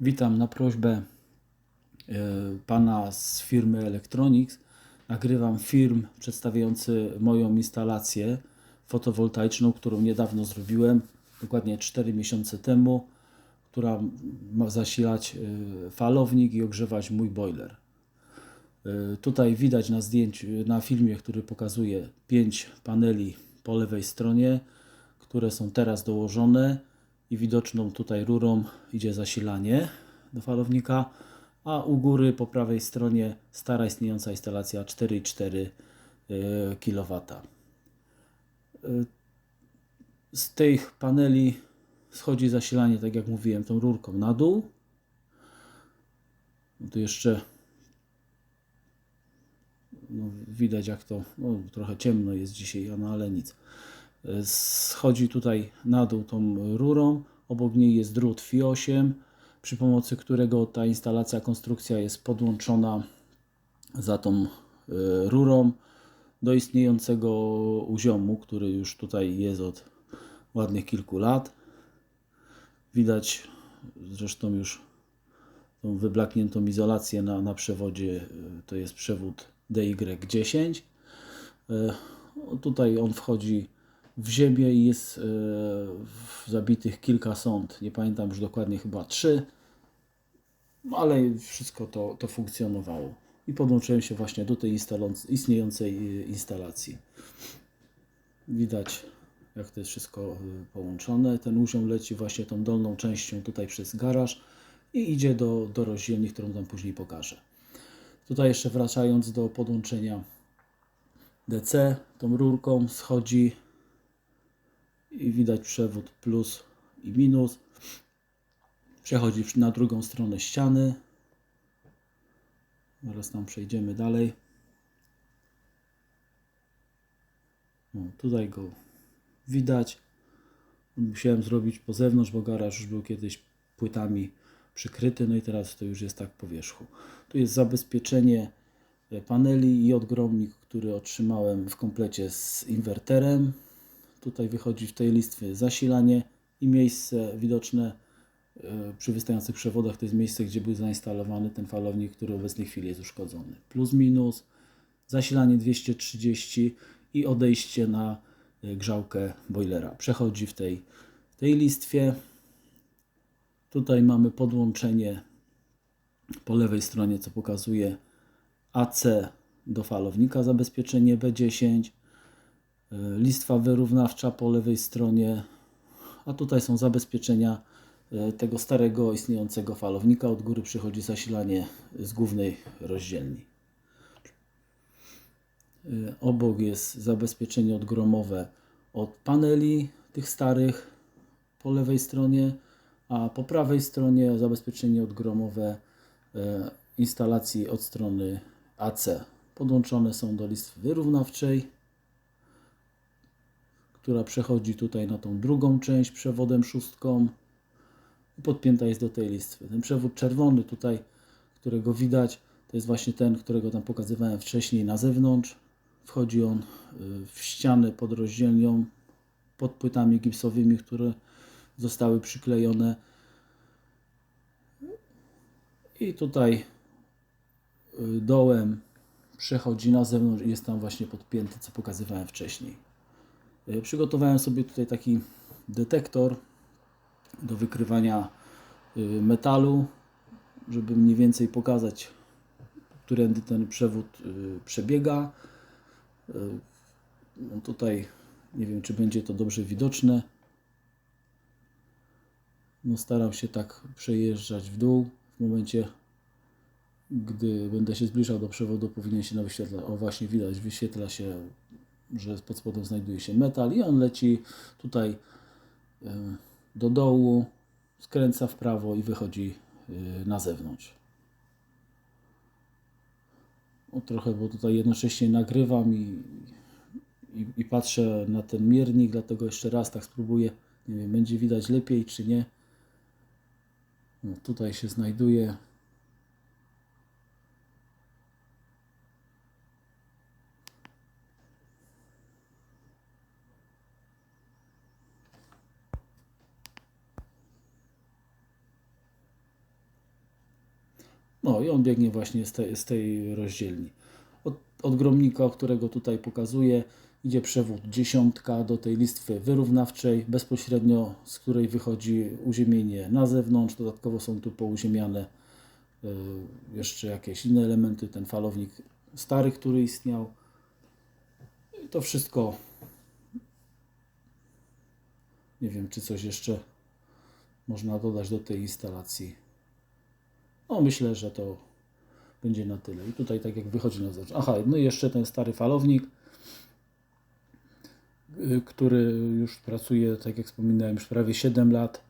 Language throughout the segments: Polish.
Witam na prośbę e, pana z firmy Electronics. Nagrywam film przedstawiający moją instalację fotowoltaiczną, którą niedawno zrobiłem, dokładnie 4 miesiące temu, która ma zasilać e, falownik i ogrzewać mój boiler. E, Tutaj widać na zdjęciu, na filmie, który pokazuje 5 paneli po lewej stronie, które są teraz dołożone i widoczną tutaj rurą idzie zasilanie do falownika, a u góry po prawej stronie stara istniejąca instalacja 4,4 kW. Z tych paneli schodzi zasilanie, tak jak mówiłem, tą rurką na dół. No tu jeszcze no, widać jak to, no, trochę ciemno jest dzisiaj, no ale nic. Schodzi tutaj na dół tą rurą, obok niej jest drut FI8, przy pomocy którego ta instalacja, konstrukcja jest podłączona za tą e, rurą do istniejącego uziomu, który już tutaj jest od ładnych kilku lat. Widać zresztą już tą wyblakniętą izolację na, na przewodzie, e, to jest przewód DY10. E, Tutaj on wchodzi w ziemię jest e, zabitych kilka sąd. Nie pamiętam już dokładnie, chyba trzy, no ale wszystko to, to funkcjonowało. I podłączyłem się właśnie do tej istniejącej e, instalacji. Widać, jak to jest wszystko e, połączone. Ten uziom leci właśnie tą dolną częścią tutaj przez garaż i idzie do, do rozdzielni, którą tam później pokażę. Tutaj jeszcze wracając do podłączenia DC, tą rurką schodzi i widać przewód plus i minus. Przechodzi na drugą stronę ściany. Zaraz tam przejdziemy dalej. No, tutaj go widać. Musiałem zrobić po zewnątrz, bo garaż już był kiedyś płytami przykryty, no i teraz to już jest tak po wierzchu. Tu jest zabezpieczenie paneli i odgromnik, który otrzymałem w komplecie z inwerterem. Tutaj wychodzi w tej listwie zasilanie i miejsce widoczne e, przy wystających przewodach to jest miejsce, gdzie był zainstalowany ten falownik, który w obecnej chwili jest uszkodzony. Plus minus, zasilanie 230 i odejście na e, grzałkę boilera. Przechodzi w tej, w tej listwie. Tutaj mamy podłączenie po lewej stronie, co pokazuje AC do falownika, zabezpieczenie B10 E, listwa wyrównawcza po lewej stronie, a tutaj są zabezpieczenia e, tego starego istniejącego falownika. Od góry przychodzi zasilanie z głównej rozdzielni. E, obok jest zabezpieczenie odgromowe od paneli tych starych po lewej stronie, a po prawej stronie zabezpieczenie odgromowe instalacji od strony AC. Podłączone są do listwy wyrównawczej która przechodzi tutaj na tą drugą część przewodem szóstką i podpięta jest do tej listwy. Ten przewód czerwony tutaj, którego widać, to jest właśnie ten, którego tam pokazywałem wcześniej na zewnątrz. Wchodzi on y, w ścianę pod rozdzielnią, pod płytami gipsowymi, które zostały przyklejone. I tutaj y, dołem przechodzi na zewnątrz i jest tam właśnie podpięty, co pokazywałem wcześniej. E, przygotowałem sobie tutaj taki detektor do wykrywania e, metalu, żeby mniej więcej pokazać, którędy ten przewód e, przebiega. No tutaj nie wiem, czy będzie to dobrze widoczne. No staram się tak przejeżdżać w dół. W momencie, gdy będę się zbliżał do przewodu, powinien się na wyświetlać. O, właśnie widać, wyświetla się że pod spodem znajduje się metal i on leci tutaj e, do dołu, skręca w prawo i wychodzi e, na zewnątrz. O, trochę, bo tutaj jednocześnie nagrywam i, i, i, patrzę na ten miernik, dlatego jeszcze raz tak spróbuję. Nie wiem, będzie widać lepiej czy nie. No, tutaj się znajduje No i on biegnie właśnie z, tej- z tej rozdzielni. Od, od gromnika, którego tutaj pokazuję, idzie przewód dziesiątka do tej listwy wyrównawczej, bezpośrednio z której wychodzi uziemienie na zewnątrz. Dodatkowo są tu pouziemiane y, jeszcze jakieś inne elementy, ten falownik stary, który istniał. I to wszystko. Nie wiem, czy coś jeszcze można dodać do tej instalacji. No, myślę, że to będzie na tyle. I tutaj, tak jak wychodzi na zewnątrz. Aha, no i jeszcze ten stary falownik, y, który już pracuje, tak jak wspominałem, już prawie 7 lat.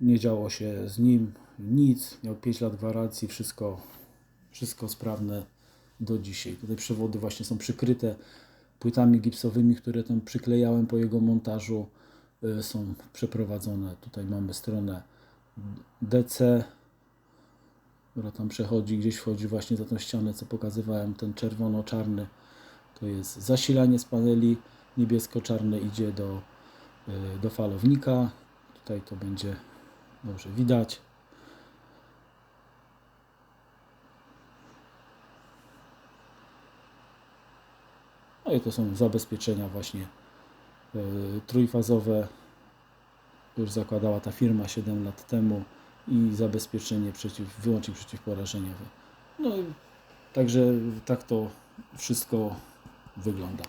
Nie działo się z nim nic. Miał 5 lat gwarancji, wszystko, wszystko sprawne do dzisiaj. Tutaj przewody właśnie są przykryte płytami gipsowymi, które tam przyklejałem po jego montażu. y, Są przeprowadzone. Tutaj mamy stronę DC, która tam przechodzi, gdzieś wchodzi właśnie za tą ścianę, co pokazywałem, ten czerwono-czarny. To jest zasilanie z paneli, niebiesko-czarne idzie do, y, do falownika. Tutaj to będzie dobrze widać. No i to są zabezpieczenia właśnie y, trójfazowe. Już zakładała ta firma 7 lat temu i zabezpieczenie przeciw, wyłącznik przeciwporażeniowy. No także tak to wszystko wygląda.